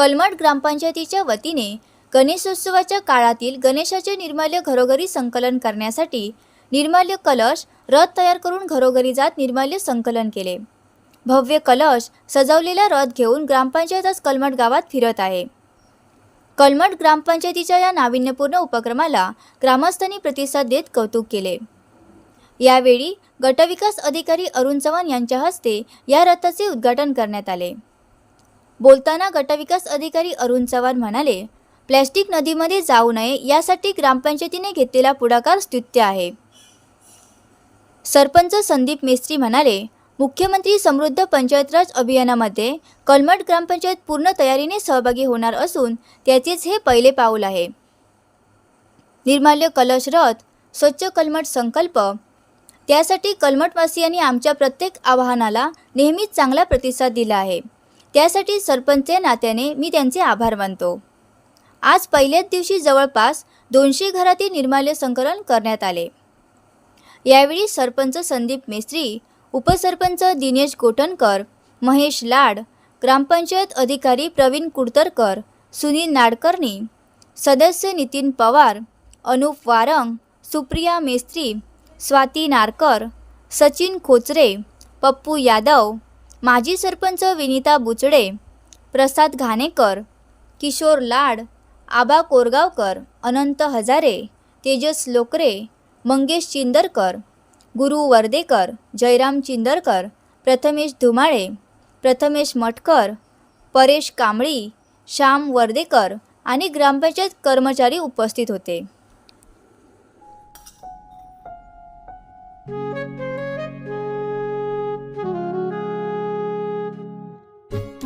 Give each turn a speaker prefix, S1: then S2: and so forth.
S1: कलमठ ग्रामपंचायतीच्या वतीने गणेशोत्सवाच्या काळातील गणेशाचे निर्माल्य घरोघरी संकलन करण्यासाठी निर्माल्य कलश रथ तयार करून घरोघरी जात निर्माल्य संकलन केले. भव्य कलश सजवलेला रथ घेऊन ग्रामपंचायत आज कलमठ गावात फिरत आहे. कलमठ ग्रामपंचायतीच्या या नाविन्यपूर्ण उपक्रमाला ग्रामस्थांनी प्रतिसाद देत कौतुक केले. यावेळी गटविकास अधिकारी अरुण चव्हाण यांच्या हस्ते या रथाचे उद्घाटन करण्यात आले. बोलताना गटविकास अधिकारी अरुण चव्हाण म्हणाले प्लॅस्टिक नदीमध्ये जाऊ नये यासाठी ग्रामपंचायतीने घेतलेला पुढाकार स्तुत्य आहे. सरपंच संदीप मेस्त्री म्हणाले मुख्यमंत्री समृद्ध पंचायत राज अभियानामध्ये कलमट ग्रामपंचायत पूर्ण तयारीने सहभागी होणार असून त्याचेच हे पहिले पाऊल आहे. निर्माल्य कलश रथ स्वच्छ कलमट संकल्प. त्यासाठी कलमटवासियांनी आमच्या प्रत्येक आवाहनाला नेहमीच चांगला प्रतिसाद दिला आहे. त्यासाठी सरपंच नात्याने मी त्यांचे आभार मानतो. आज पहिल्याच दिवशी जवळपास दोनशे घरातील निर्माल्य संकलन करण्यात आले. यावेळी सरपंच संदीप मेस्त्री उपसरपंच दिनेश गोटणकर महेश लाड ग्रामपंचायत अधिकारी प्रवीण कुडतरकर सुनील नाडकर्णी सदस्य नितीन पवार अनुप वारंग सुप्रिया मेस्त्री स्वाती नारकर सचिन खोचरे पप्पू यादव माजी सरपंच विनिता बुचडे प्रसाद घाणेकर किशोर लाड आबा कोरगावकर अनंत हजारे तेजस लोकरे मंगेश चिंदरकर गुरु वर्देकर जयराम चिंदरकर प्रथमेश धुमाळे प्रथमेश मटकर परेश कांबळी श्याम वर्देकर आणि ग्रामपंचायत कर्मचारी उपस्थित होते.